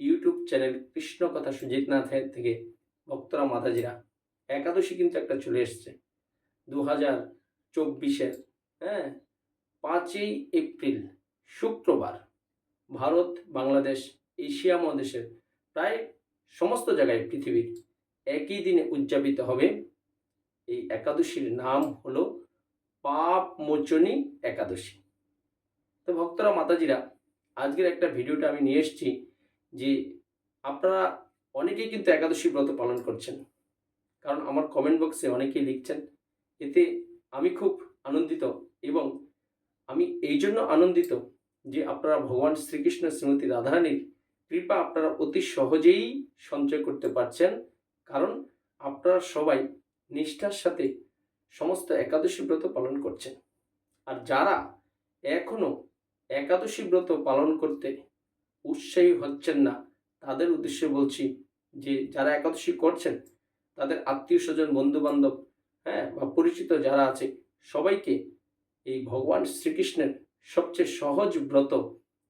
YouTube channel Krishna কথা সুজিত নাথের থেকে ভক্তরা, মাতাজিরা, একাদশী কিন্তু একটা চলে এসছে দু হাজার চব্বিশের হ্যাঁ পাঁচই এপ্রিল, শুক্রবার। ভারত, বাংলাদেশ, এশিয়া মহাদেশের প্রায় সমস্ত জায়গায় পৃথিবীর একই দিনে উদযাপিত হবে। এই একাদশীর নাম হলো পাপ মোচনী একাদশী। তো ভক্তরা, মাতাজিরা, আজকের একটা ভিডিওটা আমি নিয়ে এসেছি। যে আপনারা অনেকেই কিন্তু একাদশী ব্রত পালন করছেন। কারণ আমার কমেন্ট বক্সে অনেকেই লিখছেন, এতে আমি খুব আনন্দিত এবং আমি এই জন্য আনন্দিত যে আপনারা ভগবান শ্রীকৃষ্ণ শ্রীমতী রাধারানীর কৃপা আপনারা অতি সহজেই সঞ্চয় করতে পারছেন। কারণ আপনারা সবাই নিষ্ঠার সাথে সমস্ত একাদশী ব্রত পালন করছেন। আর যারা এখনও একাদশী ব্রত পালন করতে উৎসাহী হচ্ছেন না। তাদের উদ্দেশ্যে বলছি যে, যারা একাদশী করছেন, তাদের আত্মীয় স্বজন বন্ধু বান্ধব হ্যাঁ বা পরিচিত যারা আছে, সবাইকে এই ভগবান শ্রীকৃষ্ণের সবচেয়ে সহজ ব্রত,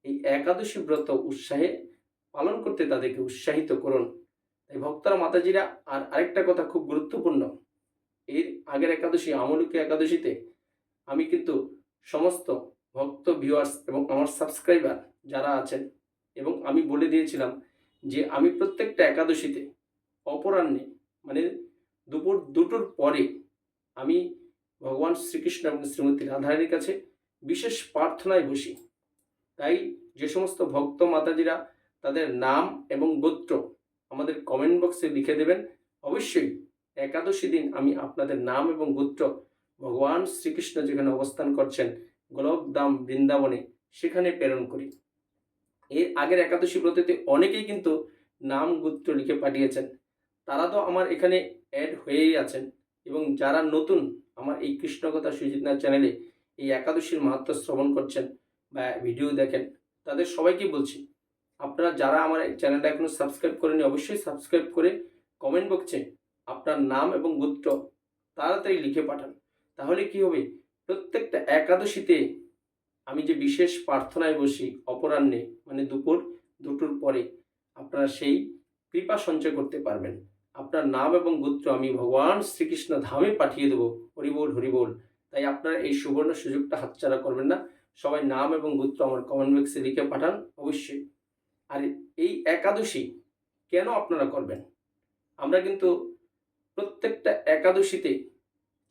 এই একাদশী ব্রত উৎসাহে পালন করতে তাদেরকে উৎসাহিত করুন। তাই ভক্তরা, মাতাজিরা, আর আরেকটা কথা খুব গুরুত্বপূর্ণ, এর আগের একাদশী, আমলুকে একাদশীতে আমি কিন্তু সমস্ত ভক্ত ভিউয়ার্স এবং আমার সাবস্ক্রাইবার যারা আছেন এবং আমি বলে দিয়েছিলাম যে আমি প্রত্যেকটা একাদশীতে অপরাহ্নে মানে দুপুর দুটোর পরে আমি ভগবান শ্রীকৃষ্ণ এবং শ্রীমতী রাধারানীর কাছে বিশেষ প্রার্থনায় বসি। তাই যে সমস্ত ভক্ত মাতাজিরা তাদের নাম এবং গোত্র আমাদের কমেন্ট বক্সে লিখে দেবেন। অবশ্যই একাদশী দিন আমি আপনাদের নাম এবং গোত্র ভগবান শ্রীকৃষ্ণ যেখানে অবস্থান করছেন গোলকদাম বৃন্দাবনে সেখানে প্রেরণ করি। এর আগের একাদশী ব্রততে অনেকেই কিন্তু নাম গোত্র লিখে পাঠিয়েছেন। তারা তো আমার এখানে অ্যাড হয়েই আছেন এবং যারা নতুন আমার এই কৃষ্ণকথা সুজিতনাথ চ্যানেলে এই একাদশীর মাহাত্ম শ্রবণ করছেন বা ভিডিও দেখেন, তাদের সবাইকে বলছি, আপনারা যারা আমার এই চ্যানেলটা এখনও সাবস্ক্রাইব করেনি অবশ্যই সাবস্ক্রাইব করে কমেন্ট বক্সে আপনার নাম এবং গোত্র তাড়াতাড়ি লিখে পাঠান। তাহলে কি হবে? প্রত্যেকটা একাদশীতে আমি যে বিশেষ প্রার্থনায় বসি অপরাহ্নে মানে দুপুর দুটোর পরে, আপনারা সেই কৃপা সঞ্চয় করতে পারবেন। আপনার নাম এবং গোত্র আমি ভগবান শ্রীকৃষ্ণ ধামে পাঠিয়ে দেবো। হরিবোল হরিবোল তাই আপনারা এই সুবর্ণ সুযোগটা হাতছাড়া করবেন না। সবাই নাম এবং গোত্র আমার কমেন্ট বক্সে লিখে পাঠান, অবশ্যই। আর এই একাদশী কেন আপনারা করবেন? আমরা কিন্তু প্রত্যেকটা একাদশীতে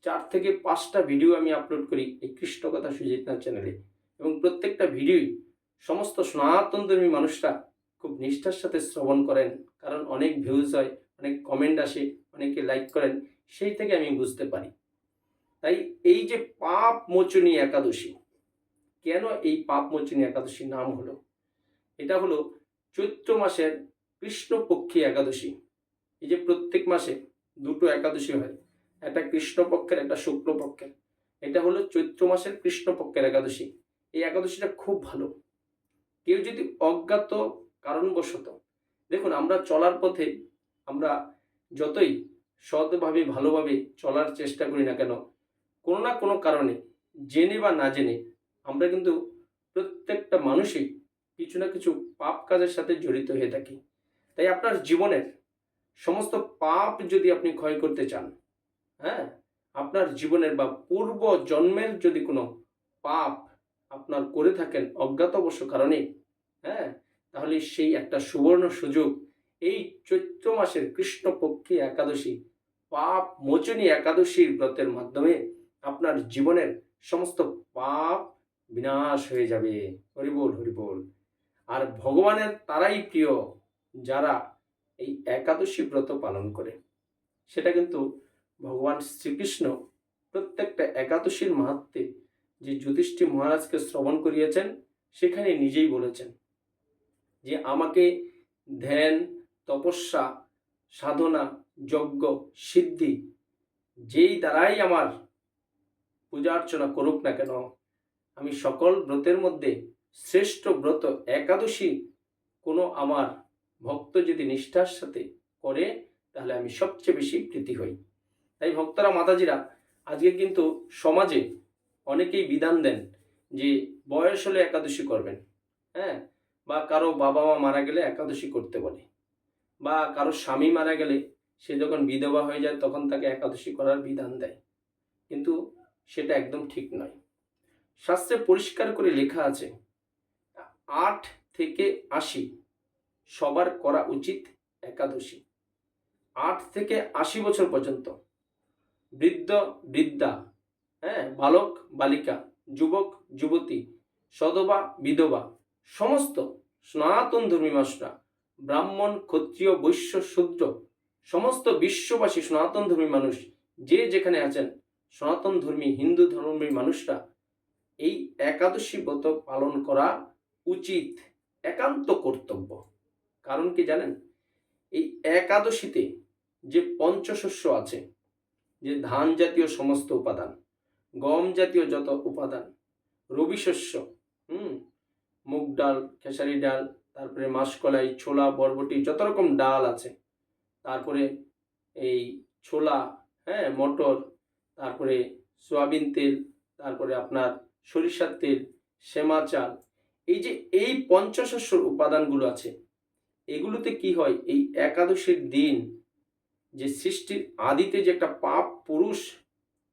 চার থেকে পাঁচটা ভিডিও আমি আপলোড করি এই কৃষ্ণকথা সুজিতনাথ চ্যানেলে এবং প্রত্যেকটা ভিডিওই সমস্ত সনাতন ধর্মী মানুষরা খুব নিষ্ঠার সাথে শ্রবণ করেন। কারণ অনেক ভিউজ হয়, অনেক কমেন্ট আসে, অনেকে লাইক করেন, সেই থেকে আমি বুঝতে পারি। তাই এই যে পাপ মোচনী একাদশী, কেন এই পাপ মোচনী একাদশীর নাম হলো? এটা হলো চৈত্র মাসের কৃষ্ণপক্ষী একাদশী। এই যে প্রত্যেক মাসে দুটো একাদশী হয়, একটা কৃষ্ণপক্ষের, একটা শুক্লপক্ষের। এটা হলো চৈত্র মাসের কৃষ্ণপক্ষের একাদশী। এই একাদশীটা খুব ভালো। কেউ যদি অজ্ঞাত কারণবশত, দেখুন আমরা চলার পথে আমরা যতই সৎভাবে, ভালোভাবে চলার চেষ্টা করি না কেন, কোনো না কোনো কারণে, জেনে বা না জেনে, আমরা কিন্তু প্রত্যেকটা মানুষই কিছু না কিছু পাপ কাজের সাথে জড়িত হয়ে থাকি। তাই আপনার জীবনের সমস্ত পাপ যদি আপনি ক্ষয় করতে চান হ্যাঁ? আপনার জীবনের বা পূর্ব জন্মের যদি কোনো পাপ আপনার করে থাকেন অজ্ঞাতবশ কারণে হ্যাঁ? তাহলে সেই একটা সুবর্ণ সুযোগ, এই চৈত্র মাসের কৃষ্ণপক্ষী একাদশী, পাপ মোচনী একাদশীর ব্রতের মাধ্যমে আপনার জীবনের সমস্ত পাপ বিনাশ হয়ে যাবে। হরিবোল হরিবোল। আর ভগবানের তারাই প্রিয় যারা এই একাদশী ব্রত পালন করে। সেটা কিন্তু ভগবান শ্রীকৃষ্ণ প্রত্যেকটা একাদশীর মাহাত্মে যে যুধিষ্ঠির মহারাজকে শ্রবণ করিয়েছেন, সেখানে নিজেই বলেছেন যে আমাকে ধ্যান, তপস্যা, সাধনা, যজ্ঞ, সিদ্ধি যেই দ্বারাই আমার পূজা অর্চনা করুক না কেন, আমি সকল ব্রতের মধ্যে শ্রেষ্ঠ ব্রত একাদশী কোনো আমার ভক্ত যদি নিষ্ঠার সাথে করে, তাহলে আমি সবচেয়ে বেশি প্রীতি হই। তাই ভক্তরা, মাতাজিরা, আজকে কিন্তু সমাজে অনেকেই বিধান দেন যে বয়স হলে একাদশী করবেন হ্যাঁ? বা কারও বাবা মা মারা গেলে একাদশী করতে বলে, বা কারও স্বামী মারা গেলে সে যখন বিধবা হয়ে যায় তখন তাকে একাদশী করার বিধান দেয়। কিন্তু সেটা একদম ঠিক নয়। শাস্ত্রে পরিষ্কার করে লেখা আছে, আট থেকে আশি সবার করা উচিত একাদশী। আট থেকে আশি বছর পর্যন্ত বৃদ্ধ, বৃদ্ধা হ্যাঁ বালক, বালিকা, যুবক, যুবতী, সদবা, বিধবা, সমস্ত সনাতন ধর্মী মানুষরা ব্রাহ্মণ, ক্ষত্রিয়, বৈশ্য, শূদ্র, সমস্ত বিশ্ববাসী সনাতন ধর্মী মানুষ, যে যেখানে আছেন, সনাতন ধর্মী, হিন্দু ধর্মী মানুষরা, এই একাদশী ব্রত পালন করা উচিত, একান্ত কর্তব্য। কারণ কি জানেন? এই একাদশীতে যে পঞ্চশস্য আছে, যে ধান জাতীয় সমস্ত উপাদান গম জাতীয় যত উপাদান, রবি শস্য, হুম, মুগ ডাল, খেসারি ডাল, তারপরে মাসকলাই, ছোলা, বরবটি, যত রকম ডাল আছে, তারপরে এই ছোলা হ্যাঁ মটর, তারপরে সয়াবিন তেল, তারপরে আপনার সরিষার তেল সেমা চাল, এই যে এই পঞ্চশস্যর উপাদানগুলো আছে, এগুলোতে কি হয়, এই একাদশীর দিন যে সৃষ্টির আদিতে যে একটা পাপ পুরুষ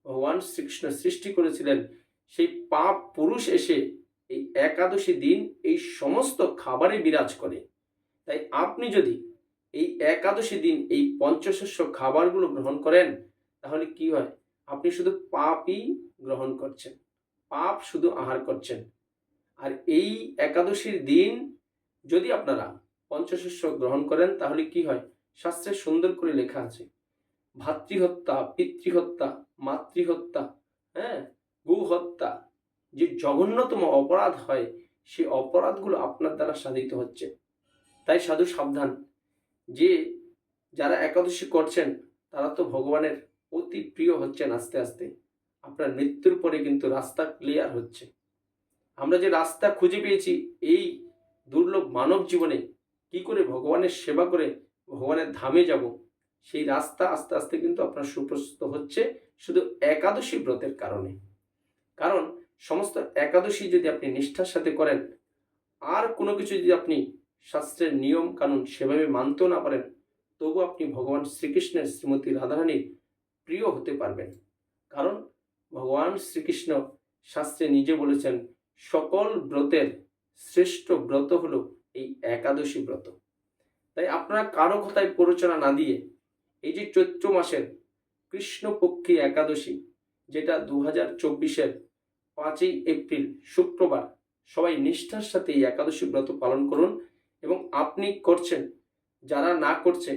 ভগবান শ্রীকৃষ্ণ সৃষ্টি করেছিলেন, সেই পাপ পুরুষ এসে এই একাদশী দিন এই সমস্ত খাবারে বিরাজ করে। তাই আপনি যদি এই একাদশী দিন এই পঞ্চশস্য খাবারগুলো গ্রহণ করেন, তাহলে কি হয়? আপনি শুধু পাপই গ্রহণ করছেন, পাপ শুধু আহার করছেন। আর এই একাদশীর দিন যদি আপনারা পঞ্চশস্য গ্রহণ করেন, তাহলে কি হয়? শাস্ত্রে সুন্দর করে লেখা আছে ভাতৃহত্যা, পিতৃহত্যা, মাতৃহত্যা হ্যাঁ? গু হত্যা যে জঘন্যতম অপরাধ হয়, সেই অপরাধগুলো আপনার দ্বারা সাধিত হচ্ছে। তাই সাধু সাবধান। যে যারা একাদশী করছেন, তারা তো ভগবানের অতি প্রিয় হচ্ছেন আস্তে আস্তে। আপনার মৃত্যুর পরে কিন্তু রাস্তা ক্লিয়ার হচ্ছে। আমরা যে রাস্তা খুঁজে পেয়েছি, এই দুর্লভ মানব জীবনে কি করে ভগবানের সেবা করে ভগবানের ধামে যাব? সেই রাস্তা আস্তে আস্তে কিন্তু আপনার সুপ্রস্তুত হচ্ছে শুধু একাদশী ব্রতের কারণে। কারণ সমস্ত একাদশী যদি আপনি নিষ্ঠার সাথে করেন, আর কোনো কিছু যদি আপনি শাস্ত্রের নিয়ম কানুন সেভাবে মানতেও না পারেন, তবু আপনি ভগবান শ্রীকৃষ্ণের শ্রীমতী রাধারানীর প্রিয় হতে পারবেন। কারণ ভগবান শ্রীকৃষ্ণ শাস্ত্রে নিজে বলেছেন, সকল ব্রতের শ্রেষ্ঠ ব্রত হলো এই একাদশী ব্রত। তাই আপনারা কারও কথায় প্ররোচনা না দিয়ে এই যে চৈত্র মাসের কৃষ্ণপক্ষী একাদশী, যেটা দু হাজার চব্বিশের পাঁচই এপ্রিল, শুক্রবার, সবাই নিষ্ঠার সাথে এই একাদশী ব্রত পালন করুন এবং আপনি করছেন, যারা না করছে,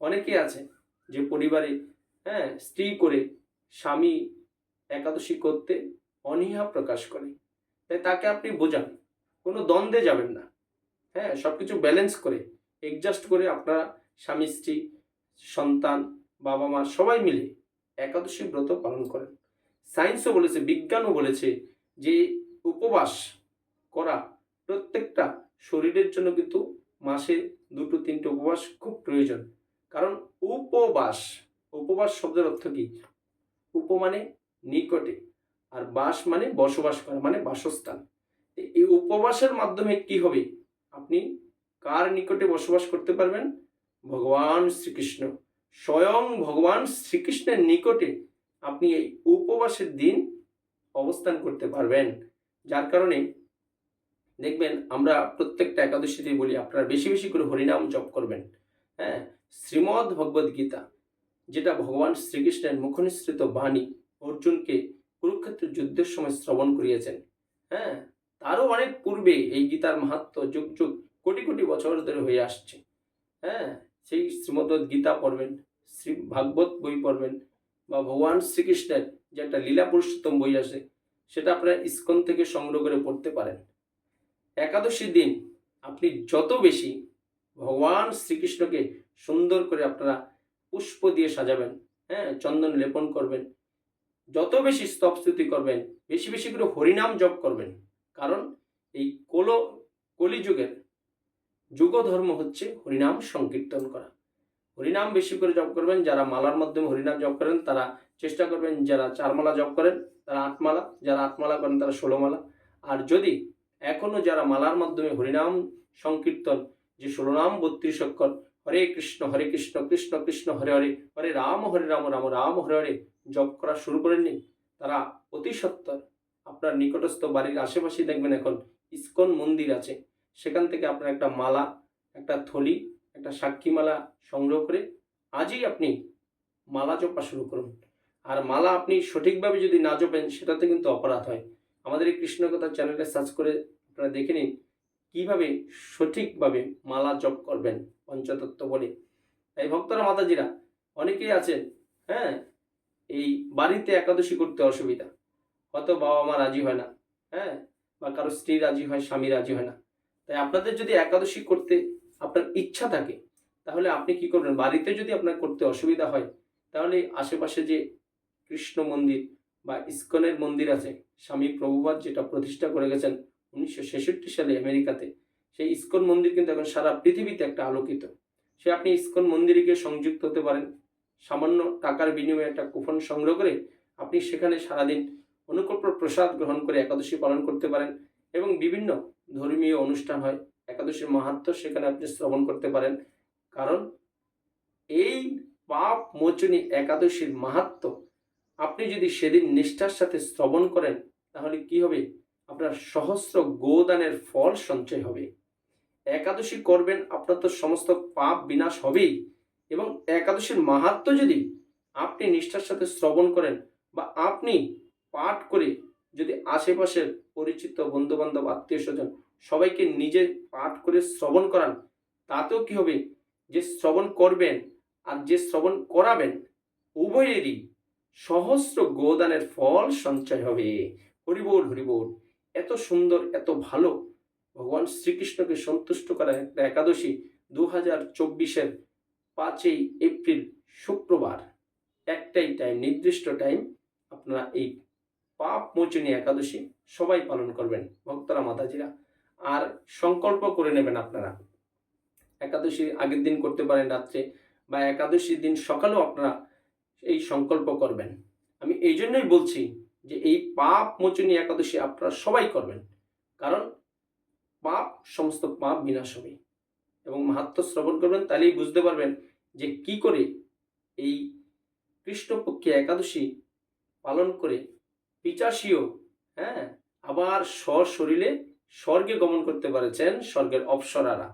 অনেকে আছে যে পরিবারে হ্যাঁ স্ত্রী করে স্বামী একাদশী করতে অনীহা প্রকাশ করে। তাই তাকে আপনি বোঝান, কোনো দ্বন্দ্বে যাবেন না। হ্যাঁ সব কিছু ব্যালেন্স করে অ্যাডজাস্ট করে আপনারা স্বামী, স্ত্রী সন্তান, বাবা মা সবাই মিলে একাদশী ব্রত পালন করেন। সায়েন্সও বলেছে, বিজ্ঞানও বলেছে যে উপবাস করা প্রত্যেকটা শরীরের জন্য কিন্তু মাসে দুটো, তিনটে উপবাস খুব প্রয়োজন। কারণ উপবাস উপবাস শব্দের অর্থ কি? উপ মানে নিকটে আর বাস মানে বসবাস করা মানে বাসস্থান। এই উপবাসের মাধ্যমে কি হবে? আপনি কার নিকটে বসবাস করতে পারবেন? ভগবান শ্রীকৃষ্ণ, স্বয়ং ভগবান শ্রীকৃষ্ণের নিকটে আপনি এই উপবাসের দিন অবস্থান করতে পারবেন। যার কারণে দেখবেন আমরা প্রত্যেকটা একাদশীতে বলি, আপনারা বেশি বেশি করে হরিনাম জপ করবেন। হ্যাঁ শ্রীমদ্ ভগবদ গীতা, যেটা ভগবান শ্রীকৃষ্ণের মুখনিসৃত বাণী অর্জুনকে কুরুক্ষেত্র যুদ্ধের সময় শ্রবণ করিয়েছেন। হ্যাঁ তারও অনেক পূর্বে এই গীতার মাহাত্ম যুগ যুগ কোটি কোটি বছর ধরে হয়ে আসছে। হ্যাঁ সেই শ্রীমদ গীতা পড়বেন, শ্রী ভাগবত বই পড়বেন, বা ভগবান শ্রীকৃষ্ণের যে একটা লীলা পুরুষোত্তম বই আছে, সেটা আপনারা ইস্কন থেকে সংগ্রহ করে পড়তে পারেন। একাদশী দিন আপনি যত বেশি ভগবান শ্রীকৃষ্ণকে সুন্দর করে আপনারা পুষ্প দিয়ে সাজাবেন হ্যাঁ চন্দন লেপন করবেন, যত বেশি স্তবস্তুতি করবেন, বেশি বেশি করে হরিনাম জপ করবেন, কারণ এই কোল কলিযুগের যুগ ধর্ম হচ্ছে হরিনাম সংকীর্তন করা। হরিনাম বেশি করে জপ করবেন, যারা মালার মাধ্যমে হরিনাম জপ করেন, তারা চেষ্টা করবেন যারা চারমালা জপ করেন, তারা আটমালা যারা আটমালা করেন, তারা ষোলো মালা। আর যদি এখনও যারা মালার মাধ্যমে হরিনাম সংকীর্তন, যে ষোলো নাম বত্রিশ অক্ষর, হরে কৃষ্ণ হরে কৃষ্ণ কৃষ্ণ কৃষ্ণ, হরে হরে হরে রাম হরে রাম রাম রাম, হরে হরে জপ করা শুরু করেননি তারা অতি সত্তর আপনার নিকটস্থ বাড়ির আশেপাশে দেখবেন এখন ইস্কন মন্দির আছে। সেখান থেকে আপনার একটা মালা, একটা থলি, একটা সাক্ষী মালা সংগ্রহ করে আজই আপনি মালা জপা শুরু করুন। আর মালা আপনি সঠিকভাবে যদি না জপেন, সেটাতে কিন্তু অপরাধ হয়। আমাদের এই কৃষ্ণকথা চ্যানেলটা সার্চ করে আপনারা দেখে নিন কীভাবে সঠিকভাবে মালা জপ করবেন পঞ্চতত্ত্ব বলে। তাই ভক্তরা, মাতাজিরা, অনেকেই আছেন হ্যাঁ এই বাড়িতে একাদশী করতে অসুবিধা। হয়তো বাবা মা রাজি হয় না হ্যাঁ বা কারও স্ত্রী রাজি হয়, স্বামী রাজি হয় না। তাই আপনাদের যদি একাদশী করতে আপনার ইচ্ছা থাকে, তাহলে আপনি কি করবেন? বাড়িতে যদি আপনার করতে অসুবিধা হয়, তাহলে আশেপাশে যে কৃষ্ণ মন্দির বা ইস্কনের মন্দির আছে, স্বামী প্রভুপাদ যেটা প্রতিষ্ঠা করে গেছেন উনিশশো ছেষট্টি সালে আমেরিকাতে, সেই ইস্কন মন্দির কিন্তু এখন সারা পৃথিবীতে একটা আলোকিত। সে আপনি ইস্কন মন্দিরে গিয়ে সংযুক্ত হতে পারেন। সামান্য টাকার বিনিময়ে একটা কুপন সংগ্রহ করে আপনি সেখানে সারাদিন অনুকল্প প্রসাদ গ্রহণ করে একাদশী পালন করতে পারেন। এবং বিভিন্ন ধর্মীয় অনুষ্ঠান হয়। একাদশীর মাহাত্ম সেখানে আপনি শ্রবণ করতে পারেন। কারণ এই পাপ মোচনী একাদশীর মাহাত্ম আপনি যদি সেদিন নিষ্ঠার সাথে শ্রবণ করেন, তাহলে কি হবে? আপনার সহস্র গোদানের ফল সঞ্চয় হবে। একাদশী করবেন, আপনার তো সমস্ত পাপ বিনাশ হবেই। এবং একাদশীর মাহাত্ম যদি আপনি নিষ্ঠার সাথে শ্রবণ করেন বা আপনি পাঠ করে যদি আশেপাশের পরিচিত বন্ধুবান্ধব আত্মীয় স্বজন সবাইকে নিজে পাঠ করে শ্রবণ করান। তাতেও কি হবে? যে শ্রবণ করবেন আর যে শ্রবণ করাবেন, উভয়েরই সহস্র গোদানের ফল সঞ্চয় হবে। হরিবোল হরিবোল, এত সুন্দর, এত ভালো। ভগবান শ্রীকৃষ্ণকে সন্তুষ্ট করা একটা একাদশী দু হাজার চব্বিশের পাঁচই এপ্রিল, শুক্রবার। একটাই টাইম নির্দিষ্ট টাইম আপনারা এই পাপ মোচনী একাদশী সবাই পালন করবেন, ভক্তরা, মাতাজিরা। আর সংকল্প করে নেবেন আপনারা। একাদশী আগের দিন করতে পারেন রাত্রে বা একাদশীর দিন সকালেও আপনারা এই সংকল্প করবেন। আমি এই জন্যই বলছি যে এই পাপ মোচনী একাদশী আপনারা সবাই করবেন। কারণ পাপ, সমস্ত পাপ বিনাশ হবে। এবং মাহাত্ম শ্রবণ করবেন, তাহলেই বুঝতে পারবেন যে কি করে এই কৃষ্ণপক্ষে একাদশী পালন করে পিচাসীও হ্যাঁ? আবার স্বশরীরে স্বর্গে গমন করতে পারেছেন স্বর্গের অপ্সরারা।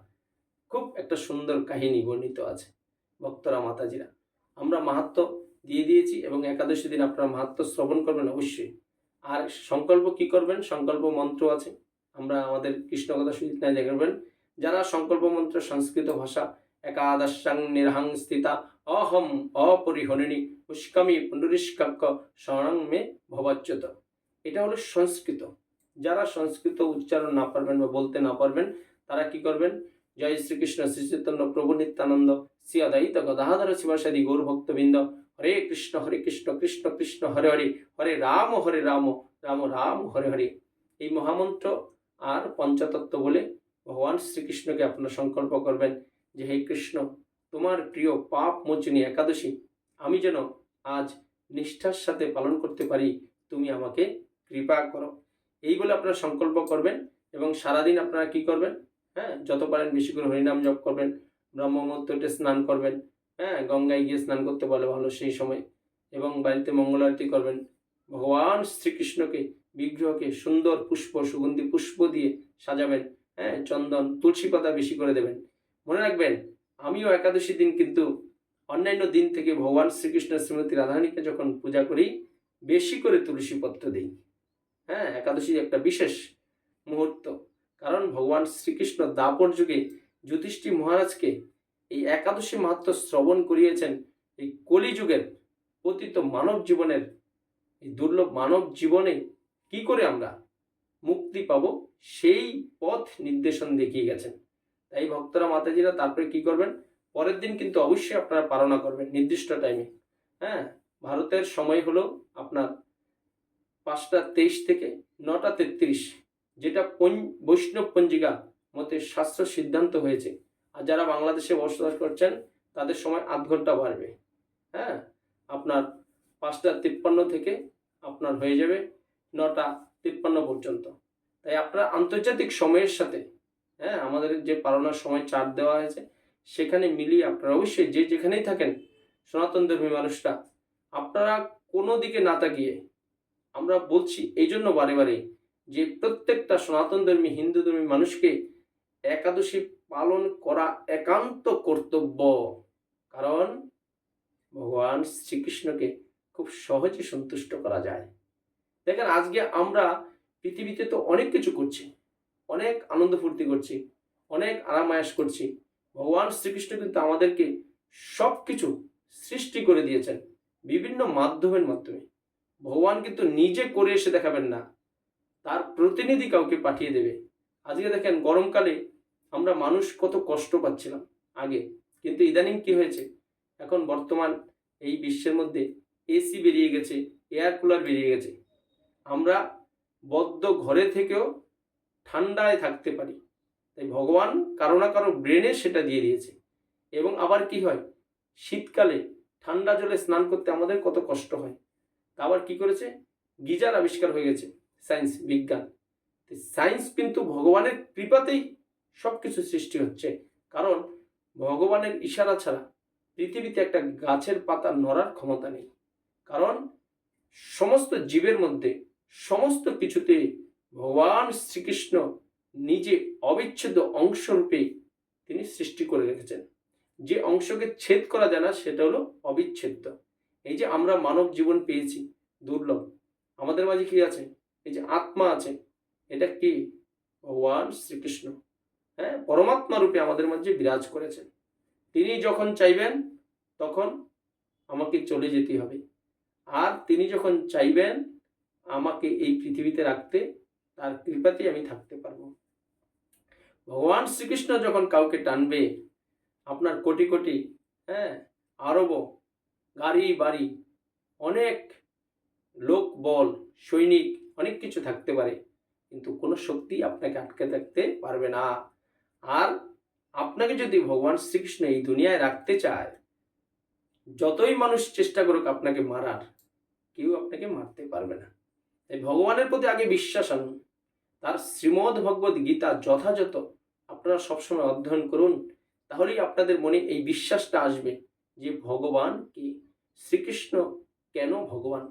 খুব একটা সুন্দর কাহিনী বর্ণিত আছে ভক্তরা, মাতাজিরা। আমরা মাহাত্ম দিয়ে দিয়েছি এবং একাদশী দিন আপনারা মাহাত্ম শ্রবণ করবেন অবশ্যই। আর সংকল্প কি করবেন? সংকল্প মন্ত্র আছে। আমরা আমাদের কৃষ্ণকথা সুচিত্রায় দেখবেন যারা সংকল্প মন্ত্র, সংস্কৃত ভাষা, একাদশাং নিরহাং স্থিতা, অহম অপরিহরিণী পুষ্কামি পুণ্ডরিষ্কাক্য শরণং মে ভবাচ্যুত। এটা হলো সংস্কৃত। যারা সংস্কৃত উচ্চারণ না পারবেন বা বলতে না পারবেন, তারা কি করবেন? জয় শ্রীকৃষ্ণ, শ্রী চৈতন্য, প্রভু নিত্যানন্দ, শ্রী অদায়িত গদাধর শিবাসাদি গৌর ভক্তবৃন্দ, হরে কৃষ্ণ হরে কৃষ্ণ কৃষ্ণ কৃষ্ণ, হরে হরে হরে রাম হরে রাম রাম রাম, হরে হরে। এই মহামন্ত্র আর পঞ্চতত্ত্ব বলে ভগবান শ্রীকৃষ্ণকে আপনার সংকল্প করবেন যে হে কৃষ্ণ, তোমার প্রিয় পাপ মোচনী একাদশী, আমি যেন আজ নিষ্ঠার সাথে পালন করতে পারি, তুমি আমাকে কৃপা করো। এই বলে আপনারা সংকল্প করবেন এবং সারাদিন আপনারা কি করবেন? হ্যাঁ যত পারেন বেশি করে হরিনাম জপ করবেন ব্রহ্মমূর্তটে স্নান করবেন হ্যাঁ গঙ্গায় গিয়ে স্নান করতে পারলে ভালো সেই সময়। এবং বাড়িতে মঙ্গল আরতি করবেন। ভগবান শ্রীকৃষ্ণকে, বিগ্রহকে সুন্দর পুষ্প, সুগন্ধি পুষ্প দিয়ে সাজাবেন হ্যাঁ চন্দন, তুলসী পাতা বেশি করে দেবেন। মনে রাখবেন, আমিও একাদশী দিন কিন্তু অন্যান্য দিন থেকে ভগবান শ্রীকৃষ্ণ শ্রীমতী রাধারানীকে যখন পূজা করি, বেশি করে তুলসী পত্র দিই। হ্যাঁ একাদশী একটা বিশেষ মুহূর্ত। কারণ ভগবান শ্রীকৃষ্ণ দাপর যুগে যুধিষ্ঠি মহারাজকে এই একাদশী মাহাত্ম শ্রবণ করিয়েছেন এই কলিযুগের পতিত মানব জীবনের। এই দুর্লভ মানব জীবনে কি করে আমরা মুক্তি পাব সেই পথ নির্দেশন দেখিয়ে গেছেন। তাই ভক্তরা, মাতাজিরা তারপরে কি করবেন? পরের দিন কিন্তু অবশ্যই আপনারা পালনা করবেন নির্দিষ্ট টাইমে হ্যাঁ ভারতের সময় হলো আপনার পাঁচটা তেইশ থেকে নটা তেত্রিশ, যেটা বৈষ্ণব পঞ্জিকা মতে শাস্ত্র সিদ্ধান্ত হয়েছে। আর যারা বাংলাদেশে বসবাস করছেন, তাদের সময় আধ ঘণ্টা বাড়বে। হ্যাঁ? আপনার পাঁচটা তিপ্পান্ন থেকে আপনার হয়ে যাবে নটা তিপ্পান্ন পর্যন্ত। তাই আপনার আন্তর্জাতিক সময়ের সাথে হ্যাঁ আমাদের যে পালনার সময় চার দেওয়া হয়েছে, সেখানে মিলিয়ে আপনারা অবশ্যই যে যেখানেই থাকেন, সনাতন ধর্মী মানুষরা, আপনারা কোনো দিকে না তাকিয়ে আমরা বলছি এই জন্য বারে বারে যে প্রত্যেকটা সনাতন ধর্মী, হিন্দু ধর্মী মানুষকে একাদশী পালন করা একান্ত কর্তব্য। কারণ ভগবান শ্রীকৃষ্ণকে খুব সহজে সন্তুষ্ট করা যায়। দেখেন, আজকে আমরা পৃথিবীতে তো অনেক কিছু করছি, অনেক আনন্দ ফুর্তি করছি, অনেক আরামায়াস করছি। ভগবান শ্রীকৃষ্ণ কিন্তু আমাদেরকে সব কিছু সৃষ্টি করে দিয়েছেন বিভিন্ন মাধ্যমের মাধ্যমে। ভগবান কিন্তু নিজে করে এসে দেখাবেন না। তার প্রতিনিধি কাউকে পাঠিয়ে দেবে। আজকে দেখেন গরমকালে আমরা মানুষ কত কষ্ট পাচ্ছিলাম আগে, কিন্তু ইদানিং কি হয়েছে? এখন বর্তমান এই বিশ্বের মধ্যে এসি বেরিয়ে গেছে এয়ার কুলার বেরিয়ে গেছে। আমরা বদ্ধ ঘরে থেকেও ঠান্ডায় থাকতে পারি। তাই ভগবান কারও না কারও ব্রেনে সেটা দিয়ে দিয়েছে। এবং আবার কি হয়? শীতকালে ঠান্ডা জলে স্নান করতে আমাদের কত কষ্ট হয়। আবার কি করেছে? গিজার আবিষ্কার হয়ে গেছে সায়েন্স বিজ্ঞান। সায়েন্স কিন্তু ভগবানের কৃপাতেই সব কিছু সৃষ্টি হচ্ছে। কারণ ভগবানের ইশারা ছাড়া পৃথিবীতে একটা গাছের পাতা নড়ার ক্ষমতা নেই। কারণ সমস্ত জীবের মধ্যে সমস্ত কিছুতে ভগবান শ্রীকৃষ্ণ নিজে অবিচ্ছেদ্য অংশরূপে তিনি সৃষ্টি করে রেখেছেন। যে অংশকে ছেদ করা যায় না, সেটা হলো অবিচ্ছেদ্য। এই যে আমরা মানব জীবন পেয়েছি, দুর্লভ। আমাদের মাঝে কি আছে? এই যে আত্মা আছে, এটা কি? ভগবান শ্রীকৃষ্ণ। হ্যাঁ পরমাত্মা রূপে আমাদের মাঝে বিরাজ করেছেন। তিনি যখন চাইবেন, তখন আমাকে চলে যেতে হবে। আর তিনি যখন চাইবেন, আমাকে এই পৃথিবীতে রাখতে, তার কৃপাতেই আমি থাকতে পারব। ভগবান শ্রীকৃষ্ণ যখন কাউকে টানবে, আপনার কোটি কোটি হ্যাঁ আরব গাড়ি, বাড়ি, অনেক লোক, বল, সৈনিক, অনেক কিছু থাকতে পারে। কিন্তু কোনো শক্তি আপনাকে আটকে থাকতে পারবে না। আর আপনাকে যদি ভগবান শ্রীকৃষ্ণ এই দুনিয়ায় রাখতে চায়, যতই মানুষ চেষ্টা করুক আপনাকে মারার, কেউ আপনাকে মারতে পারবে না। তাই ভগবানের প্রতি আগে বিশ্বাস আনুন। তার শ্রীমদ্ ভগবত গীতা যথাযথ, আপনারা সবসময় অধ্যয়ন করুন, তাহলেই আপনাদের মনে এই বিশ্বাসটা আসবে। যে ভগবান কি? শ্রীকৃষ্ণ কেন ভগবান?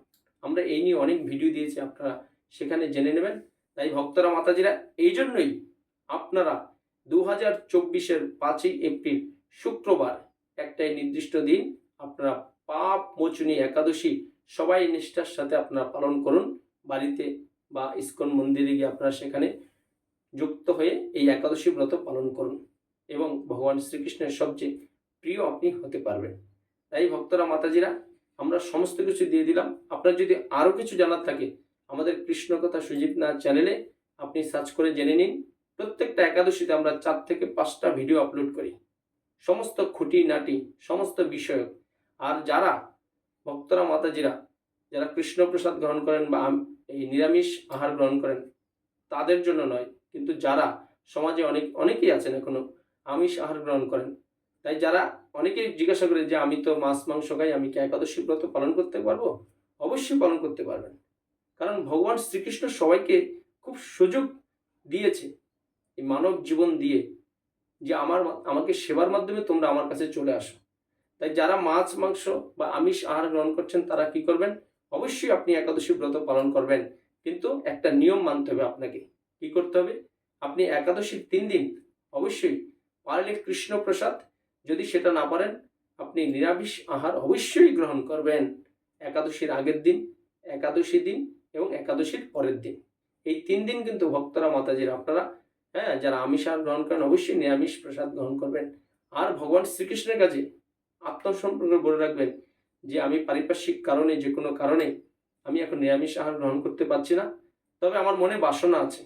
আমরা এই নিয়ে অনেক ভিডিও দিয়েছি, আপনারা সেখানে জেনে নেবেন। তাই ভক্তরা, মাতাজিরা, এই জন্যই আপনারা দু হাজার চব্বিশের পাঁচই এপ্রিল, শুক্রবার, একটাই নির্দিষ্ট দিন, আপনারা পাপ, মোচনী, একাদশী, সবাই নিষ্ঠার সাথে আপনারা পালন করুন। বাড়িতে বা ইস্কন মন্দিরে গিয়ে আপনারা সেখানে যুক্ত হয়ে এই একাদশী ব্রত পালন করুন। এবং ভগবান শ্রীকৃষ্ণের সবচেয়ে প্রিয় আপনি হতে পারবেন। তাই ভক্তরা, মাতাজিরা, আমরা সমস্ত কিছু দিয়ে দিলাম। আপনার যদি আরও কিছু জানার থাকে, আমাদের কৃষ্ণ কথা সুজিত না চ্যানেলে আপনি সার্চ করে জেনে নিন। প্রত্যেকটা একাদশীতে আমরা চার থেকে পাঁচটা ভিডিও আপলোড করি। সমস্ত খুঁটি, নাটি, সমস্ত বিষয় আর যারা ভক্তরা, মাতাজিরা, যারা কৃষ্ণ প্রসাদ গ্রহণ করেন বা এই নিরামিষ আহার গ্রহণ করেন, তাদের জন্য নয়, কিন্তু যারা সমাজে অনেক অনেকেই আছেন এখনও, আমিষ আহার গ্রহণ করেন তাই যারা অনেকেই জিজ্ঞাসা করে যে আমি তো মাছ, মাংস খাই, আমি কি একাদশী ব্রত পালন করতে পারব? অবশ্যই পালন করতে পারবেন। কারণ ভগবান শ্রীকৃষ্ণ সবাইকে খুব সুযোগ দিয়েছে এই মানব জীবন দিয়ে যে আমার আমাকে সেবার মাধ্যমে তোমরা আমার কাছে চলে আসো। তাই যারা মাছ, মাংস বা আমিষ আহার গ্রহণ করছেন, তারা কি করবেন? অবশ্যই আপনি একাদশী ব্রত পালন করবেন। কিন্তু একটা নিয়ম মানতে হবে আপনাকে। কি করতে হবে? আপনি একাদশীর তিন দিন অবশ্যই পারলে কৃষ্ণ প্রসাদ যদি সেটা না পারেন, আপনি নিরামিষ আহার অবশ্যই গ্রহণ করবেন। একাদশীর আগের দিন, একাদশী দিন এবং একাদশীর পরের দিন। এই তিন দিন কিন্তু ভক্তরা, মাতাজির, আপনারা হ্যাঁ যারা আমিষ আহার গ্রহণ করেন, অবশ্যই নিরামিষ প্রসাদ গ্রহণ করবেন। আর ভগবান শ্রীকৃষ্ণের কাছে আত্মসম্পর্ক বলে রাখবেন যে, আমি পারিপার্শ্বিক কারণে, যে কোনো কারণে আমি এখন নিরামিষ আহার গ্রহণ করতে পারছি না। তবে আমার মনে বাসনা আছে।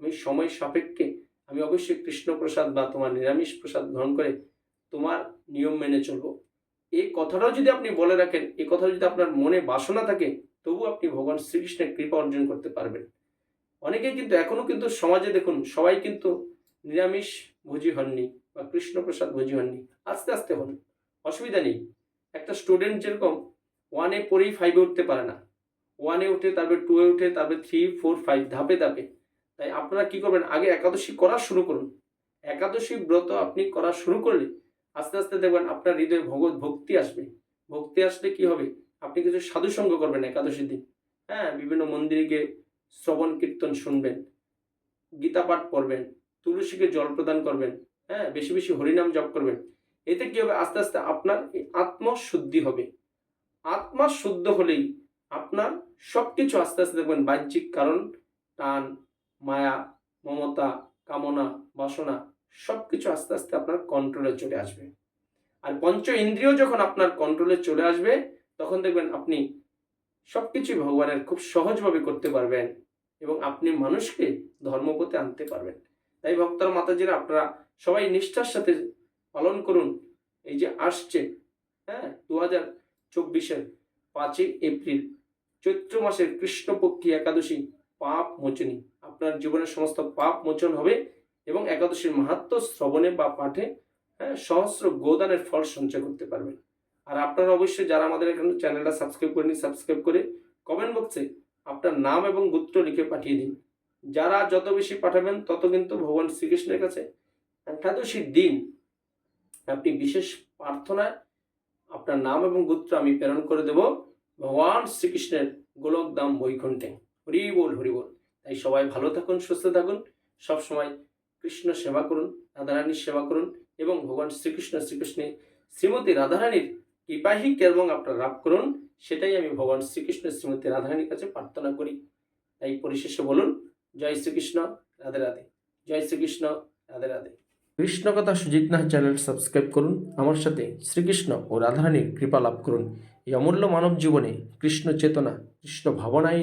আমি সময় সাপেক্ষে আমি অবশ্যই কৃষ্ণ প্রসাদ বা তোমার নিরামিষ প্রসাদ গ্রহণ করে তোমার নিয়ম মেনে চলবো এই কথাটাও যদি আপনি বলে রাখেন, এই কথা যদি আপনার মনে বাসনা থাকে, তবু আপনি ভগবান শ্রীকৃষ্ণের কৃপা অর্জন করতে পারবেন। অনেকে কিন্তু এখনও কিন্তু সমাজে দেখুন, সবাই কিন্তু নিরামিষ ভোজি হননি বা কৃষ্ণপ্রসাদ ভোজি হননি। আস্তে আস্তে হন অসুবিধা নেই। একটা স্টুডেন্ট যেরকম ওয়ানে পরেই ফাইভে উঠতে পারে না। ওয়ানে উঠে, তারপরে টুয়ে উঠে, তারপরে থ্রি ফোর ফাইভ ধাপে ধাপে। তাই আপনারা কি করবেন? আগে একাদশী করা শুরু করুন। একাদশী ব্রত আপনি করা শুরু করলে আস্তে আস্তে দেখবেন আপনার হৃদয়ে ভগবত ভক্তি আসবে। ভক্তি আসলে কি হবে? আপনি কিছু সাধু সঙ্গ করবেন একাদশীর দিন। হ্যাঁ বিভিন্ন মন্দিরে গিয়ে শ্রবণ কীর্তন শুনবেন, গীতা পাঠ পড়বেন তুলসীকে জল প্রদান করবেন হ্যাঁ বেশি বেশি হরিনাম জপ করবেন। এতে কি হবে? আস্তে আস্তে আপনার আত্মশুদ্ধি হবে। আত্মা শুদ্ধ হলেই আপনার সব কিছু আস্তে আস্তে দেখবেন বাহ্যিক কারণ, টান, মায়া, মমতা, কামনা, বাসনা সব কিছু আস্তে আস্তে আপনার কন্ট্রোলে চলে আসবে। আর পঞ্চ ইন্দ্রিয় যখন আপনার কন্ট্রোলে চলে আসবে, তখন দেখবেন আপনি সব কিছুই ভগবানের খুব সহজভাবে করতে পারবেন এবং আপনি মানুষকে ধর্মপথে আনতে পারবেন। তাই ভক্তরা, মাতাজিরা, আপনারা সবাই নিষ্ঠার সাথে পালন করুন। এই যে আসছে হ্যাঁ দু হাজার চব্বিশের পাঁচই এপ্রিল, চৈত্র মাসের কৃষ্ণপক্ষী একাদশী, পাপ মোচনী আপনার জীবনের সমস্ত পাপ মোচন হবে এবং একাদশীর মাহাত্ম শ্রবণে বা পাঠে হ্যাঁ সহস্র গোদানের ফল সঞ্চয় করতে পারবেন। আর আপনারা অবশ্যই যারা আমাদের এখানে চ্যানেলটা সাবস্ক্রাইব করেনি সাবস্ক্রাইব করে কমেন্ট বক্সে আপনার নাম এবং গোত্র লিখে পাঠিয়ে দিন। যারা যত বেশি পাঠাবেন, তত কিন্তু ভগবান শ্রীকৃষ্ণের কাছে একাদশীর দিন আপনি বিশেষ প্রার্থনায় আপনার নাম এবং গোত্র আমি প্রেরণ করে দেব। ভগবান শ্রীকৃষ্ণের গোলকদাম বৈকুণ্ঠে। হরি বল হরি বল। তাই সবাই ভালো থাকুন, সুস্থ থাকুন। সব সময় কৃষ্ণ সেবা করুন, রাধারানীর সেবা করুন এবং ভগবান শ্রীকৃষ্ণ শ্রীকৃষ্ণের শ্রীমতী রাধারানীর কৃপাহি এবং আপনার লাভ করুন, সেটাই আমি ভগবান শ্রীকৃষ্ণ শ্রীমতী রাধারানীর কাছে প্রার্থনা করি। তাই পরিশেষে বলুন, জয় শ্রীকৃষ্ণ, রাধে রাধে। জয় শ্রীকৃষ্ণ, রাধে রাধে। কৃষ্ণ কথা সুজিত নাহ চ্যানেল সাবস্ক্রাইব করুন, আমার সাথে শ্রীকৃষ্ণ ও রাধারানীর কৃপা লাভ করুন। এই অমূল্য মানব জীবনে কৃষ্ণ চেতনা, কৃষ্ণ ভাবনায়